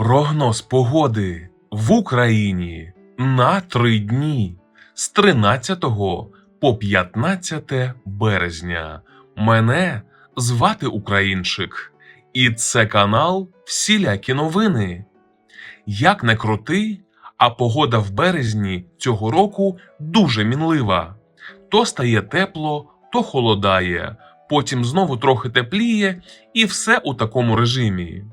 Прогноз погоди в Україні на три дні з 13 по 15 березня. Мене звати Українчик, і це канал Всілякі новини. Як не крути, а погода в березні цього року дуже мінлива. То стає тепло, то холодає, потім знову трохи тепліє, і все у такому режимі.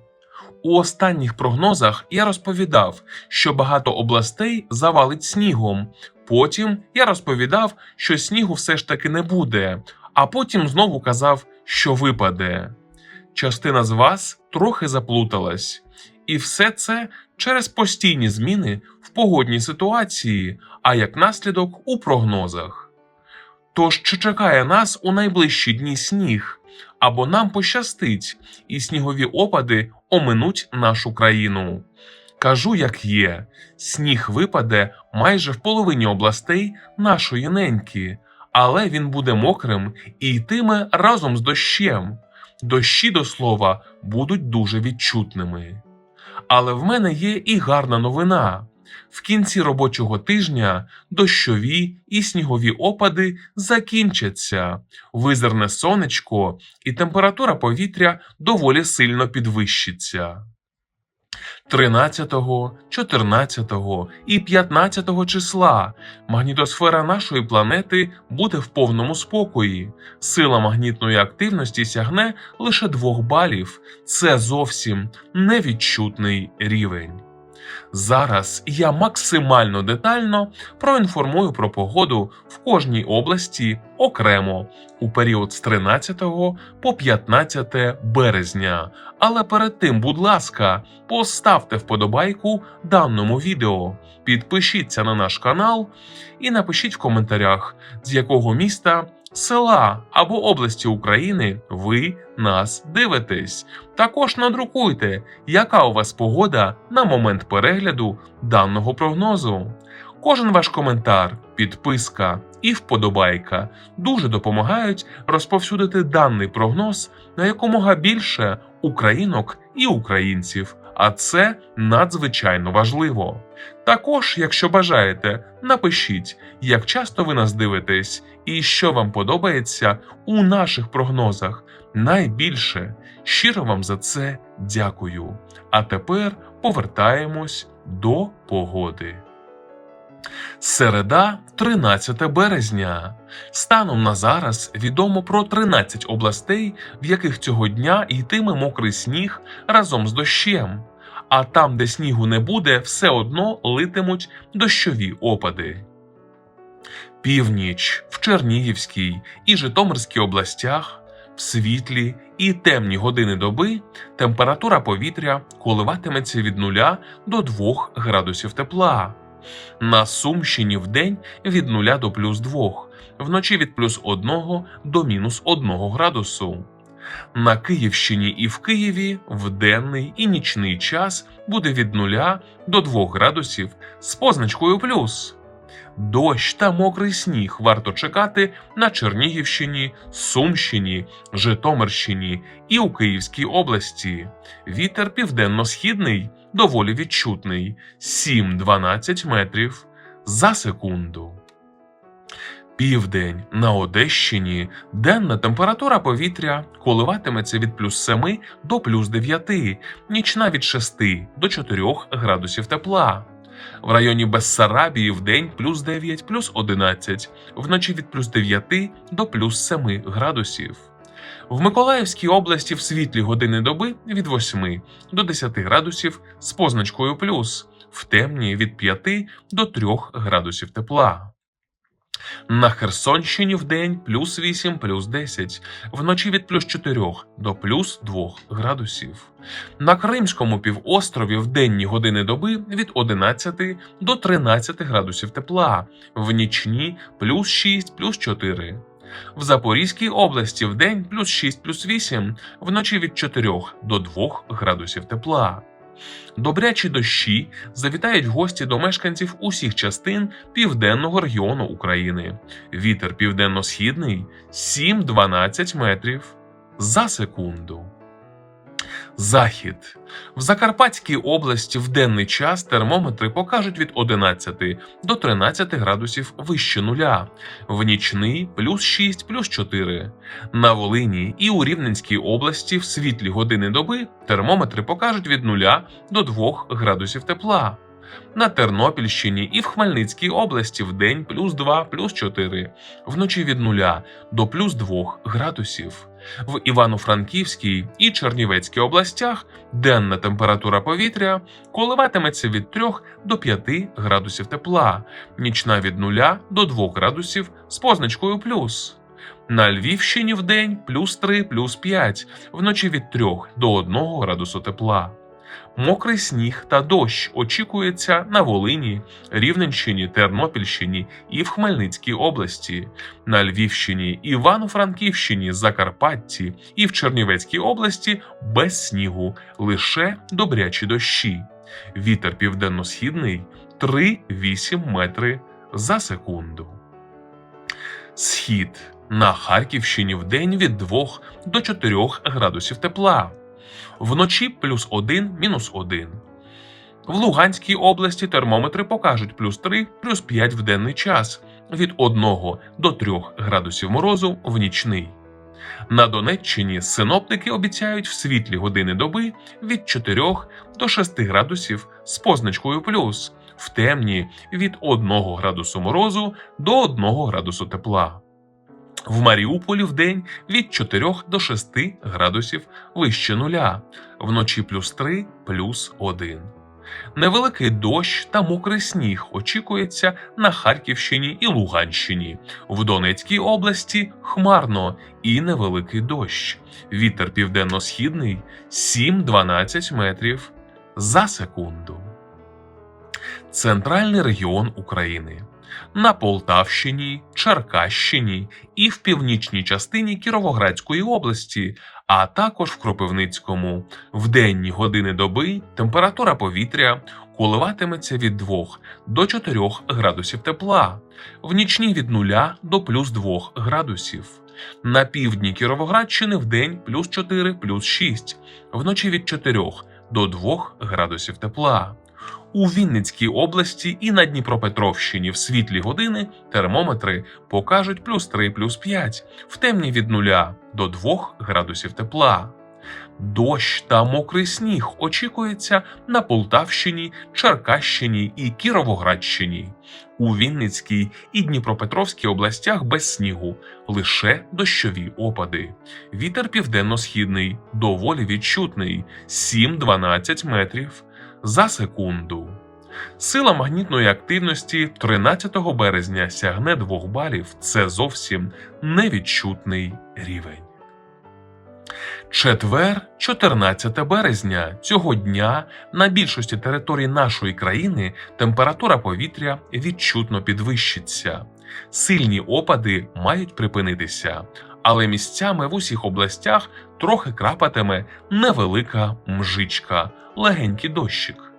У останніх прогнозах я розповідав, що багато областей завалить снігом. Потім я розповідав, що снігу все ж таки не буде, а потім знову казав, що випаде. Частина з вас трохи заплуталась, і все це через постійні зміни в погодній ситуації, а як наслідок у прогнозах. Тож чи чекає нас у найближчі дні сніг, або нам пощастить, і снігові опади оминуть нашу країну. Кажу, як є, сніг випаде майже в половині областей нашої неньки, але він буде мокрим і йтиме разом з дощем. Дощі, до слова, будуть дуже відчутними. Але в мене є і гарна новина. В кінці робочого тижня дощові і снігові опади закінчаться, визирне сонечко, і температура повітря доволі сильно підвищиться. 13, 14 і 15 числа магнітосфера нашої планети буде в повному спокої. Сила магнітної активності сягне лише 2 балів. Це зовсім невідчутний рівень. Зараз я максимально детально проінформую про погоду в кожній області окремо у період з 13 по 15 березня. Але перед тим, будь ласка, поставте вподобайку даному відео, підпишіться на наш канал і напишіть в коментарях, з якого міста, села або області України ви нас дивитесь. Також надрукуйте, яка у вас погода на момент перегляду даного прогнозу. Кожен ваш коментар, підписка і вподобайка дуже допомагають розповсюдити даний прогноз на якомога більше українок і українців, а це надзвичайно важливо. Також, якщо бажаєте, напишіть, як часто ви нас дивитесь і що вам подобається у наших прогнозах. Найбільше щиро вам за це дякую. А тепер повертаємось до погоди. Середа, 13 березня. Станом на зараз відомо про 13 областей, в яких цього дня йтиме мокрий сніг разом з дощем. А там, де снігу не буде, все одно литимуть дощові опади. Північ в Чернігівській і Житомирській областях в світлі і темні години доби температура повітря коливатиметься від 0 до 2 градусів тепла. На Сумщині в день від 0 до плюс 2, вночі від плюс 1 до мінус 1 градусу. На Київщині і в Києві в денний і нічний час буде від 0 до 2 градусів з позначкою плюс. Дощ та мокрий сніг варто чекати на Чернігівщині, Сумщині, Житомирщині і у Київській області. Вітер південно-східний доволі відчутний 7-12 метрів за секунду. Південь на Одещині денна температура повітря коливатиметься від плюс 7 до плюс 9, нічна від 6 до 4 градусів тепла. В районі Бессарабії в день плюс 9, плюс 11, вночі від плюс 9 до плюс 7 градусів. В Миколаївській області в світлі години доби від 8 до 10 градусів з позначкою плюс, в темні від 5 до 3 градусів тепла. На Херсонщині в день плюс 8, плюс 10, вночі від плюс 4 до плюс 2 градусів. На Кримському півострові в денні години доби від 11 до 13 градусів тепла, в нічні плюс 6, плюс 4. В Запорізькій області в день плюс 6, плюс 8, вночі від 4 до 2 градусів тепла. Добрячі дощі завітають гості до мешканців усіх частин південного регіону України. Вітер південно-східний 7-12 метрів за секунду. Захід. В Закарпатській області в денний час термометри покажуть від 11 до 13 градусів вище нуля, в нічний плюс 6, плюс 4. На Волині і у Рівненській області в світлі години доби термометри покажуть від 0 до 2 градусів тепла. На Тернопільщині і в Хмельницькій області в день плюс 2, плюс 4, вночі від 0 до плюс 2 градусів. В Івано-Франківській і Чернівецькій областях денна температура повітря коливатиметься від 3 до 5 градусів тепла, нічна від 0 до 2 градусів з позначкою плюс. На Львівщині в день плюс 3, плюс 5, вночі від 3 до 1 градусу тепла. Мокрий сніг та дощ очікується на Волині, Рівненщині, Тернопільщині і в Хмельницькій області, на Львівщині, Івано-Франківщині, Закарпатті і в Чернівецькій області без снігу, лише добрячі дощі. Вітер південно-східний 3-8 метри за секунду. Схід на Харківщині в день від 2 до 4 градусів тепла вночі плюс 1, мінус 1. В Луганській області термометри покажуть плюс 3, плюс 5 в денний час, від 1 до 3 градусів морозу в нічний. На Донеччині синоптики обіцяють в світлі години доби від 4 до 6 градусів з позначкою плюс, в темні від 1 градусу морозу до 1 градусу тепла. В Маріуполі в день від 4 до 6 градусів вище нуля, вночі плюс 3, плюс 1. Невеликий дощ та мокрий сніг очікується на Харківщині і Луганщині. В Донецькій області хмарно і невеликий дощ. Вітер південно-східний 7-12 метрів за секунду. Центральний регіон України на Полтавщині, Черкащині і в північній частині Кіровоградської області, а також в Кропивницькому. В денні години доби температура повітря коливатиметься від 2 до 4 градусів тепла, в нічні від 0 до плюс 2 градусів. На півдні Кіровоградщини в день плюс 4, плюс 6, вночі від 4 до 2 градусів тепла. У Вінницькій області і на Дніпропетровщині в світлі години термометри покажуть плюс 3, плюс 5, в темні від 0 до 2 градусів тепла. Дощ та мокрий сніг очікується на Полтавщині, Черкащині і Кіровоградщині. У Вінницькій і Дніпропетровській областях без снігу лише дощові опади. Вітер південно-східний, доволі відчутний 7-12 метрів за секунду. Сила магнітної активності 13 березня сягне 2 балів. Це зовсім невідчутний рівень. Четвер, 14 березня. Цього дня на більшості територій нашої країни температура повітря відчутно підвищиться. Сильні опади мають припинитися, але місцями в усіх областях трохи крапатиме невелика мжичка, легенький дощик.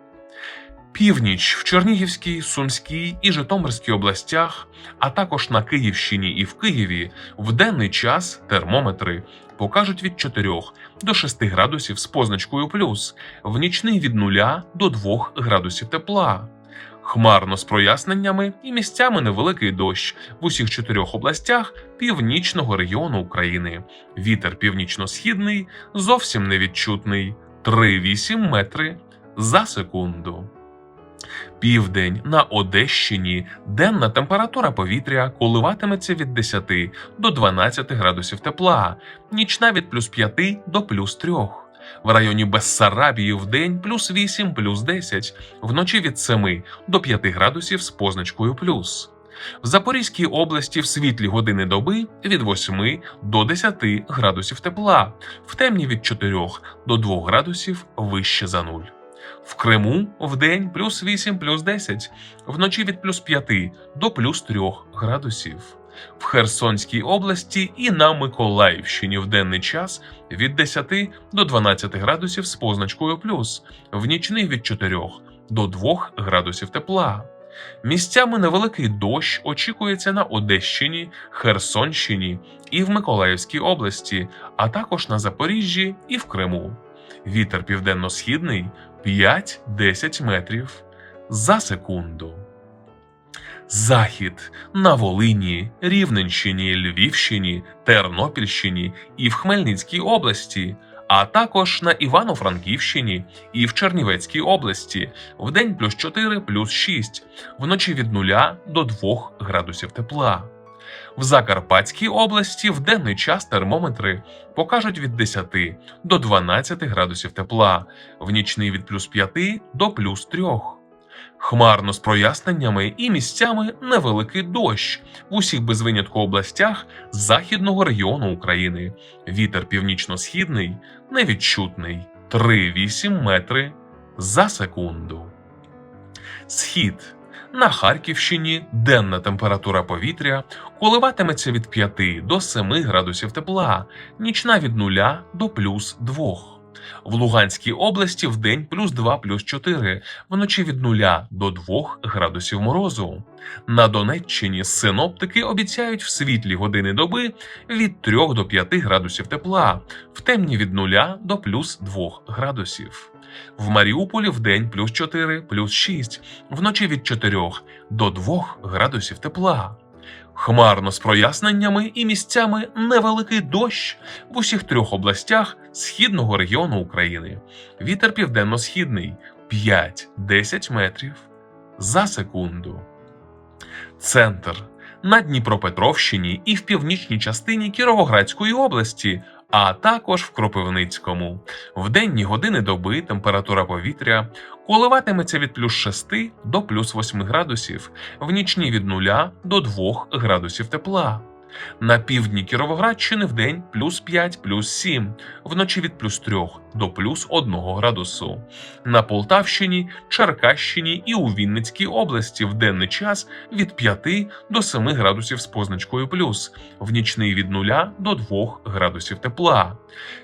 Північ в Чернігівській, Сумській і Житомирській областях, а також на Київщині і в Києві в денний час термометри покажуть від 4 до 6 градусів з позначкою плюс, в нічний від 0 до 2 градусів тепла. Хмарно з проясненнями і місцями невеликий дощ в усіх чотирьох областях північного регіону України. Вітер північно-східний зовсім невідчутний 3,8 метри за секунду. Південь на Одещині денна температура повітря коливатиметься від 10 до 12 градусів тепла, нічна від плюс 5 до плюс 3. В районі Бессарабії в день плюс 8, плюс 10, вночі від 7 до 5 градусів з позначкою плюс. В Запорізькій області в світлі години доби від 8 до 10 градусів тепла, в темні від 4 до 2 градусів вище за нуль. В Криму в день плюс 8, плюс 10, вночі від плюс 5 до плюс 3 градусів. В Херсонській області і на Миколаївщині в денний час від 10 до 12 градусів з позначкою плюс, в нічний від 4 до 2 градусів тепла. Місцями невеликий дощ очікується на Одещині, Херсонщині і в Миколаївській області, а також на Запоріжжі і в Криму. Вітер південно-східний 5-10 метрів за секунду. Захід на Волині, Рівненщині, Львівщині, Тернопільщині і в Хмельницькій області, а також на Івано-Франківщині і в Чернівецькій області в день плюс 4 плюс 6, вночі від 0 до 2 градусів тепла. В Закарпатській області в денний час термометри покажуть від 10 до 12 градусів тепла, в нічний від плюс 5 до плюс 3. Хмарно з проясненнями і місцями невеликий дощ в усіх без винятку областях західного регіону України. Вітер північно-східний невідчутний 3,8 метри за секунду. Схід на Харківщині денна температура повітря коливатиметься від 5 до 7 градусів тепла, нічна від 0 до плюс 2. В Луганській області в день плюс 2 плюс 4, вночі від 0 до 2 градусів морозу. На Донеччині синоптики обіцяють в світлі години доби від 3 до 5 градусів тепла, в темні від 0 до плюс 2 градусів. В Маріуполі в день плюс 4 плюс 6, вночі від 4 до 2 градусів тепла. Хмарно з проясненнями і місцями невеликий дощ в усіх трьох областях східного регіону України. Вітер південно-східний 5-10 метрів за секунду. Центр на Дніпропетровщині і в північній частині Кіровоградської області, а також в Кропивницькому. В денні години доби температура повітря коливатиметься від плюс 6 до плюс 8 градусів, в нічні від 0 до 2 градусів тепла. На півдні Кіровоградщини в день плюс 5, плюс 7, вночі від плюс 3 до плюс 1 градусу. На Полтавщині, Черкащині і у Вінницькій області в денний час від 5 до 7 градусів з позначкою плюс, в нічний від 0 до 2 градусів тепла.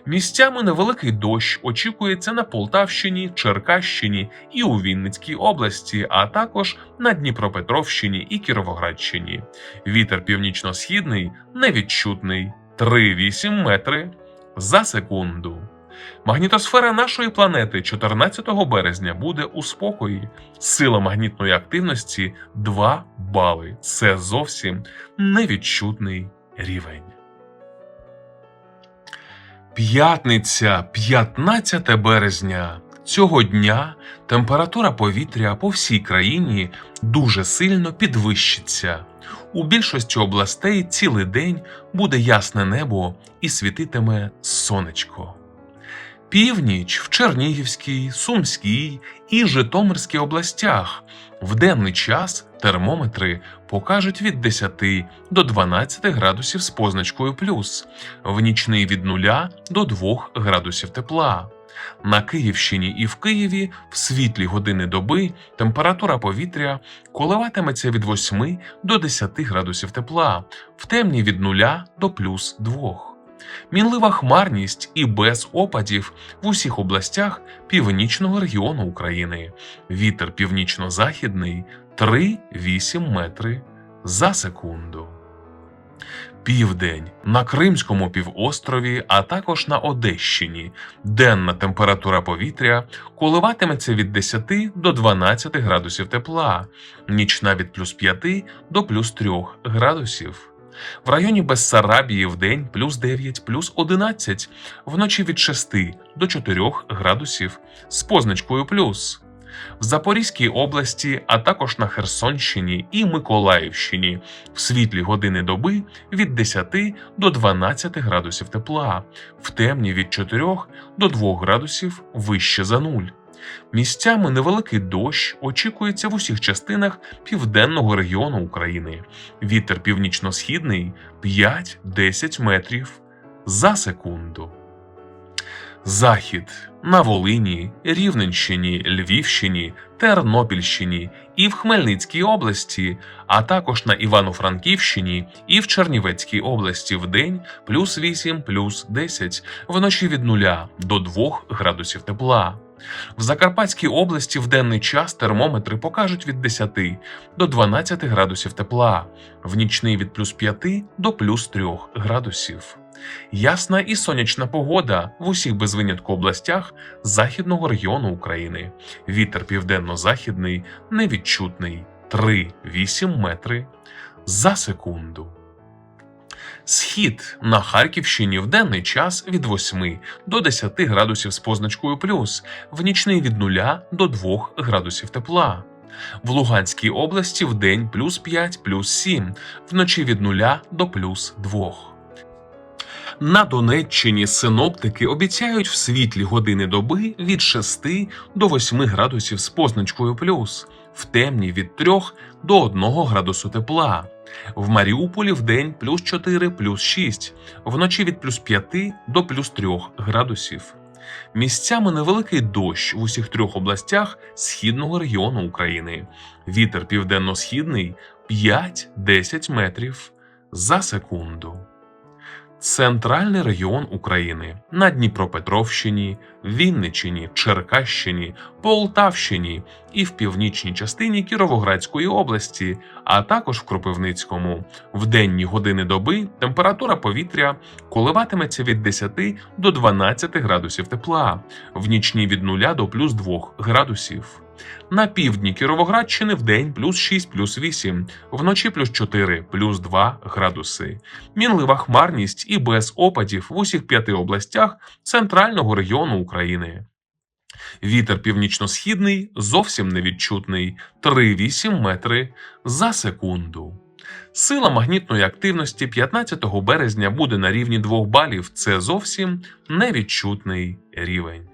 Місцями невеликий дощ очікується на Полтавщині, Черкащині і у Вінницькій області, а також на Дніпропетровщині і Кіровоградщині. Вітер північно-східний невідчутний 3,8 метри за секунду. Магнітосфера нашої планети 14 березня буде у спокої. Сила магнітної активності 2 бали. Це зовсім невідчутний рівень. П'ятниця, 15 березня. Цього дня температура повітря по всій країні дуже сильно підвищиться. У більшості областей цілий день буде ясне небо і світитиме сонечко. Північ в Чернігівській, Сумській і Житомирській областях в денний час термометри покажуть від 10 до 12 градусів з позначкою плюс, в нічний від 0 до 2 градусів тепла. На Київщині і в Києві в світлі години доби температура повітря коливатиметься від 8 до 10 градусів тепла, в темні від 0 до плюс 2. Мінлива хмарність і без опадів в усіх областях північного регіону України. Вітер північно-західний 3-8 метри за секунду. Південь на Кримському півострові, а також на Одещині. Денна температура повітря коливатиметься від 10 до 12 градусів тепла, нічна від плюс 5 до плюс 3 градусів. В районі Бессарабії в день плюс 9, плюс 11, вночі від 6 до 4 градусів з позначкою плюс. В Запорізькій області, а також на Херсонщині і Миколаївщині в світлі години доби від 10 до 12 градусів тепла, в темні від 4 до 2 градусів вище за нуль. Місцями невеликий дощ очікується в усіх частинах південного регіону України. Вітер північно-східний 5-10 метрів за секунду. Захід на Волині, Рівненщині, Львівщині, Тернопільщині і в Хмельницькій області, а також на Івано-Франківщині і в Чернівецькій області в день плюс 8, плюс 10, вночі від 0 до 2 градусів тепла. В Закарпатській області в денний час термометри покажуть від 10 до 12 градусів тепла, в нічний від плюс 5 до плюс 3 градусів. Ясна і сонячна погода в усіх без винятку областях західного регіону України. Вітер південно-західний невідчутний 3-8 метри за секунду. Схід на Харківщині в денний час від 8 до 10 градусів з позначкою плюс, в нічний від 0 до 2 градусів тепла. В Луганській області в день плюс 5, плюс 7, вночі від 0 до плюс 2. На Донеччині синоптики обіцяють в світлі години доби від 6 до 8 градусів з позначкою плюс, в темні від 3 до 1 градусу тепла. В Маріуполі в день плюс 4, плюс 6, вночі від плюс 5 до плюс 3 градусів. Місцями невеликий дощ в усіх трьох областях східного регіону України. Вітер південно-східний 5-10 метрів за секунду. Центральний регіон України на Дніпропетровщині, Вінниччині, Черкащині, Полтавщині і в північній частині Кіровоградської області, а також в Кропивницькому. В денні години доби температура повітря коливатиметься від 10 до 12 градусів тепла, в нічні від 0 до плюс 2 градусів. На півдні Кіровоградщини в день плюс 6, плюс 8, вночі плюс 4, плюс 2 градуси. Мінлива хмарність і без опадів в усіх п'яти областях центрального регіону України. Вітер північно-східний зовсім невідчутний 3,8 метри за секунду. Сила магнітної активності 15 березня буде на рівні 2 балів. Це зовсім невідчутний рівень.